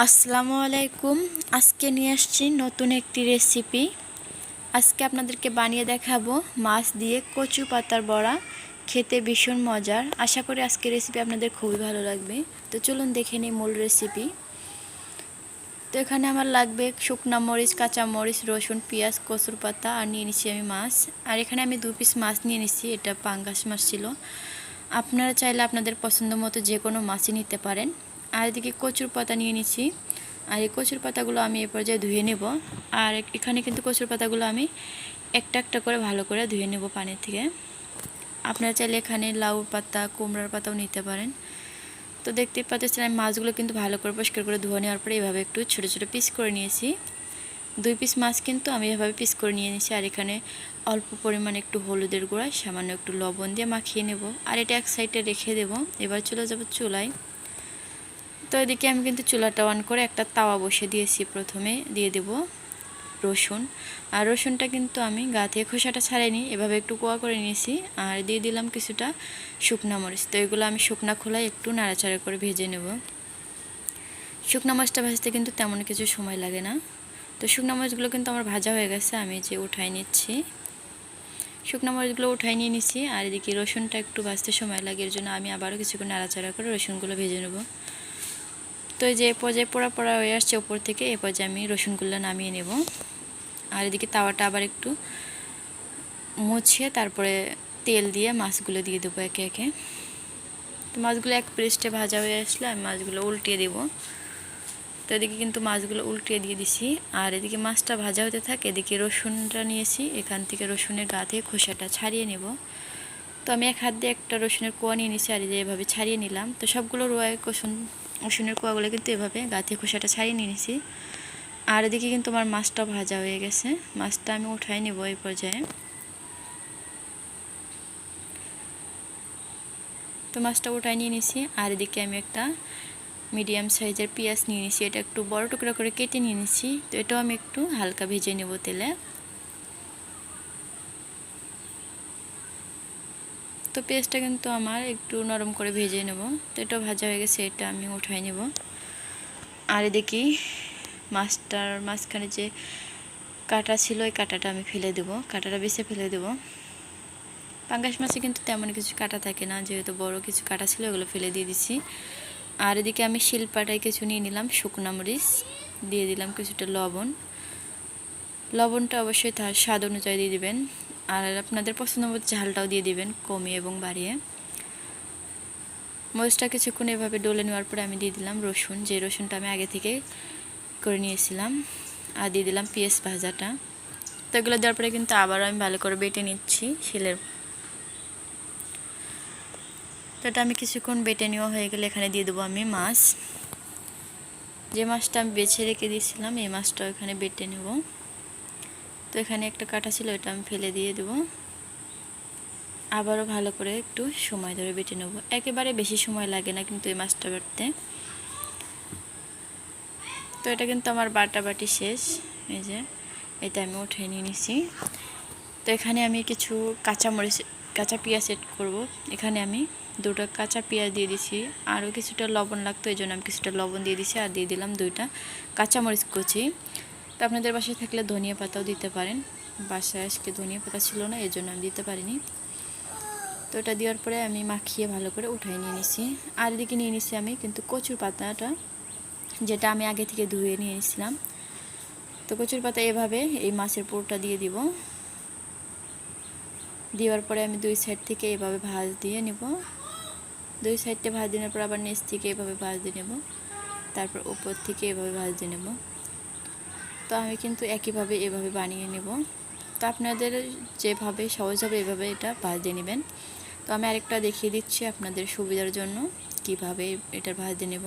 আসসালামু আলাইকুম। আজকে নিয়ে আসছি নতুন একটি রেসিপি আজকে আপনাদেরকে বানিয়ে দেখাবো মাছ দিয়ে কচু পাতার বড়া। খেতে ভীষণ মজার। আশা করি আজকে রেসিপি আপনাদের খুবই ভালো লাগবে। তো চলুন দেখে নিই মূল রেসিপি তো এখানে আমার লাগবে শুকনো মরিচ, কাঁচা মরিচ, রসুন, পেঁয়াজ, কচুর পাতা আর নিয়ে নিচ্ছি আমি মাছ। আর এখানে আমি দু পিস মাছ নিয়ে নিচ্ছি। এটা পাঙ্গাস মাছ ছিল। আপনারা চাইলে আপনাদের পছন্দ মতো যে কোনো মাছই নিতে পারেন। আর এদিকে কচুর পাতা নিয়ে নিচ্ছি। আর এই কচুর পাতাগুলো আমি এ পর্যায়ে ধুয়ে নেব। আর এখানে কিন্তু কচুর পাতাগুলো আমি একটা একটা করে ভালো করে ধুয়ে নেব পানির থেকে। আপনারা চাইলে এখানে লাউ পাতা, কুমড়ার পাতাও নিতে পারেন। তো দেখতে পাচ্ছেন, আমি মাছগুলো কিন্তু ভালো করে পরিষ্কার করে ধুয়ে নেওয়ার পরে এভাবে একটু ছোটো ছোটো পিস করে নিয়েছি। দুই পিস মাছ কিন্তু আমি এভাবে পিস করে নিয়ে নিয়েছি। আর এখানে অল্প পরিমাণে একটু হলুদের গুঁড়া, সামান্য একটু লবণ দিয়ে মাখিয়ে নেব। আর এটা এক সাইডে রেখে দেব। এবার চলে যাব চুলায়। তো এদিকে আমি কিন্তু চুলাটা অন করে একটা তাওয়া বসে দিয়েছি প্রথমে, দিয়ে দেব রসুন। আর রসুনটা কিন্তু আমি গা থেকে খোসাটা ছাড়াইনি, এভাবে একটু কোয়া করে নিয়েছি। আর দিয়ে দিলাম কিছুটা শুকনা মরিচ। তো এগুলো আমি শুকনা খোলায় একটু নাড়াচাড়া করে ভেজে নেব। শুকনা মাছটা ভাজতে কিন্তু তেমন কিছু সময় লাগে না। তো শুকনা মাছগুলো কিন্তু আমার ভাজা হয়ে গেছে, আমি যে উঠাই নিচ্ছি। শুকনো মরিচগুলো উঠাই নিয়ে নিচ্ছি আর এদিকে রসুনটা একটু ভাজতে সময় লাগে, এর জন্য আমি আবারও কিছুক্ষণ নাড়াচাড়া করে রসুনগুলো ভেজে নেব। তো যে পর্যায়ে পোড়া পোড়া হয়ে আসছে ওপর থেকে এ পর্যায়ে আমি রসুনগুলো নামিয়ে নেব। আর এদিকে তাওয়াটা আবার একটু মুছিয়ে তারপরে তেল দিয়ে মাছগুলো দিয়ে দেবো একে একে। তো মাছগুলো এক পেস্টে ভাজা হয়ে আসলে আমি মাছগুলো উল্টিয়ে দেবো। তো এদিকে কিন্তু মাছগুলো উল্টিয়ে দিয়ে দিছি। আর এদিকে মাছটা ভাজা হতে থাকে, এদিকে রসুনটা নিয়েছি, এখান থেকে রসুনের গা থেকে খোসাটা ছাড়িয়ে নেব। তো আমি এক হাত দিয়ে একটা রসুনের কোয়া নিয়ে নিছি, আর এভাবে ছাড়িয়ে নিলাম। তো সবগুলো রোয়ায় রসুন রসুনের কোয়াগুলো কিন্তু এভাবে গা খোসাটা ছাড়িয়ে নিয়ে নিছি। আর এদিকে কিন্তু আমার মাছটা ভাজা হয়ে গেছে। মাছটা আমি উঠাই নেব এই পর্যায়ে। তো মাছটা উঠাই নিয়ে নিছি। আর এদিকে আমি একটা মিডিয়াম সাইজের পেঁয়াজ নিয়ে নিছি। এটা একটু বড় টুকরা করে কেটে নিয়ে নিছি। তো এটাও আমি একটু হালকা ভেজে নেব তেলে। তো পেঁয়াজটা কিন্তু আমার একটু নরম করে ভেজে নেব। তো এটা ভাজা হয়ে গেছে, এটা আমি উঠাই নেব। আর দেখি মাছটার মাঝখানে যে কাটা ছিল, ওই কাটাটা আমি ফেলে দেব। কাটাটা বেছে ফেলে দেব। পাঙ্গাস মাছে কিন্তু তেমন কিছু কাটা থাকে না, যেহেতু বড় কিছু কাটা ছিল, ওগুলো ফেলে দিয়ে দিছি। আর এদিকে আমি শিলপাটায় কিছু নিয়ে নিলাম, শুকনা মরিচ, দিয়ে দিলাম কিছুটা লবণ। লবণটা অবশ্যই তার স্বাদ অনুযায়ী দিয়ে দিবেন। আর আপনাদের পছন্দ মতো ঝালটাও দিয়ে দিবেন, কমিয়ে এবং বাড়িয়ে। মরিচটা কিছুক্ষণ এভাবে ডলে নেওয়ার পরে আমি দিয়ে দিলাম রসুন, যে রসুনটা আমি আগে থেকে করে নিয়েছিলাম। আর দিয়ে দিলাম পেঁয়াজ ভাজাটা। তো এগুলো দেওয়ার পরে কিন্তু আবারও আমি ভালো করে বেটে নিচ্ছি শিলের। তো এটা আমি কিছুক্ষণ বেটে নেওয়া হয়ে গেলে এখানে দিয়ে দেবো আমি মাছ। যে মাছটা আমি বেছে রেখে দিয়েছিলাম, এই মাছটা এখানে বেটে নেব। তো এখানে একটা কাটা ছিল এটা আমি ফেলে দিয়ে দেবো। আবারও ভালো করে একটু সময় ধরে বেটে নেব। একেবারে বেশি সময় লাগে না কিন্তু এই মাছটা বাটতে। তো এটা কিন্তু আমার বাটা বাটি শেষ। এই যে, এটা আমি উঠে নিয়ে নিছি। তো এখানে আমি কিছু কাঁচা মরিচ কাঁচা পেঁয়াজ সেট করব। এখানে আমি দুটো কাঁচা পেঁয়াজ দিয়ে দিছি। আরও কিছুটা লবণ লাগতো, এই জন্য আমি কিছুটা লবণ দিয়ে দিছি। আর দিয়ে দিলাম দুইটা কাঁচামরিচ কুচি। তো আপনাদের বাসায় থাকলে ধনিয়া পাতাও দিতে পারেন। বাসায় আজকে ধনিয়া পাতা ছিল না এই জন্য আমি দিতে পারিনি। তো এটা দেওয়ার পরে আমি মাখিয়ে ভালো করে উঠাই নিয়ে নিছি। আর এদিকে নিয়ে নিছি আমি কিন্তু কচুর পাতাটা, যেটা আমি আগে থেকে ধুয়ে নিয়ে নিয়েছিলাম তো কচুর পাতা এভাবে এই মাছের পুরোটা দিয়ে দিব। দেওয়ার পরে আমি দুই সাইড থেকে এভাবে ভাজ দিয়ে নেব। দুই সাইডটা ভাজ দেওয়ার পর আবার নিচ থেকে এভাবে ভাজ দিয়ে নেব। তারপর উপর থেকে এভাবে ভাজ দিয়ে নেব। তো আমি কিন্তু একইভাবে এভাবে বানিয়ে নেব। তো আপনাদের যেভাবে সহজ হবে এভাবে এটা ভাজ দিয়ে নেবেন। তো আমি আরেকটা দেখিয়ে দিচ্ছি আপনাদের সুবিধার জন্য কীভাবে এটার ভাজ দিয়ে নেব।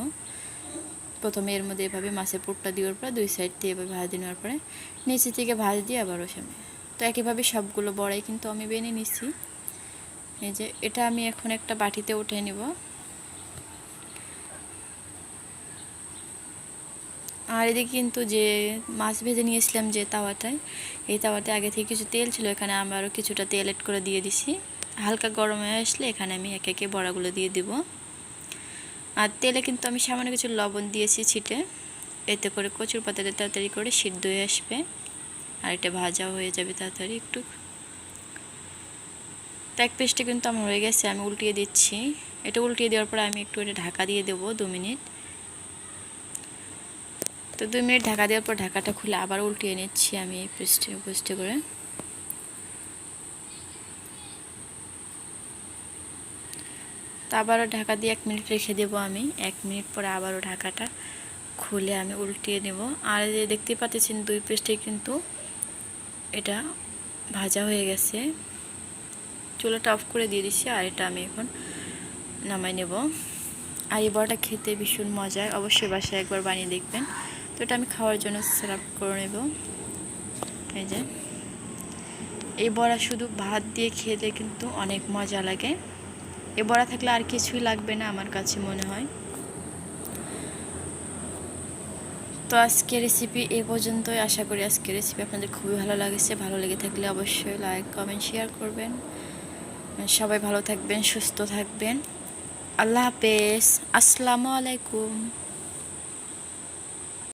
প্রথমে এর মধ্যে এভাবে মাছের পুরটা দেওয়ার পর দুই সাইড দিয়ে এভাবে ভাজ দিয়ে নেওয়ার পরে নিচে থেকে ভাজ দিয়ে আবারও সামনে তো একইভাবে সবগুলো বড়াই কিন্তু আমি বেনে নিচ্ছি। এই যে এটা আমি এখন একটা বাটিতে উঠে নিব। আর এদিকে কিন্তু যে মাছ ভেজে নিয়েছিলাম যে তাওয়াটায়, এই তাওয়াতে আগে থেকে কিছু তেল ছিল, এখানে আমি আরও কিছুটা তেল এড করে দিয়ে দিছি। হালকা গরম হয়ে আসলে এখানে আমি একে একে বড়াগুলো দিয়ে দিব। আর তেলে কিন্তু আমি সামান্য কিছু লবণ দিয়েছি ছিটে, এতে করে কচুর পাতাটা তাড়াতাড়ি করে সিদ্ধ হয়ে আসবে, আর এটা ভাজা হয়ে যাবে তাড়াতাড়ি একটু। তো এক পেস্টে কিন্তু আমার হয়ে গেছে, আমি উল্টিয়ে দিচ্ছি। এটা উল্টিয়ে দেওয়ার পরে আমি একটু এটা ঢাকা দিয়ে দেবো দু মিনিট। তো দুই মিনিট ঢাকা দেওয়ার পর ঢাকাটা খুলে আবার উল্টিয়ে নিচ্ছি আমি পেস্টে পেস্টে করে। তো আবারও ঢাকা দিয়ে এক মিনিট রেখে দেবো আমি। এক মিনিট পরে আবারও ঢাকাটা খুলে আমি উল্টিয়ে নেব। আর যে দেখতে পাচ্ছেন দুই পেস্টে কিন্তু এটা ভাজা হয়ে গেছে। চুলাটা অফ করে দিয়ে দিচ্ছি আর এটা আমি এখন নামাই নেব। আর এই বড়াটা খেতে ভীষণ মজার। অবশ্যই বাসায় একবার বানিয়ে দেখবেন। তো এটা আমি খাওয়ার জন্য সার্ভ করে নেব। এই যে। এই বড়া শুধু ভাত দিয়ে খেতে কিন্তু অনেক মজা লাগে। এ বড়া থাকলে আর কিছুই লাগবে না আমার কাছে মনে হয়। তো আজকে রেসিপি এই পর্যন্তই। আশা করি আজকে রেসিপি আপনাদের খুবই ভালো লাগেছে। ভালো লেগে থাকলে অবশ্যই লাইক কমেন্ট শেয়ার করবেন। সবাই ভালো থাকবেন, সুস্থ থাকবেন। আল্লাহ হাফেজ। আসসালামু আলাইকুম।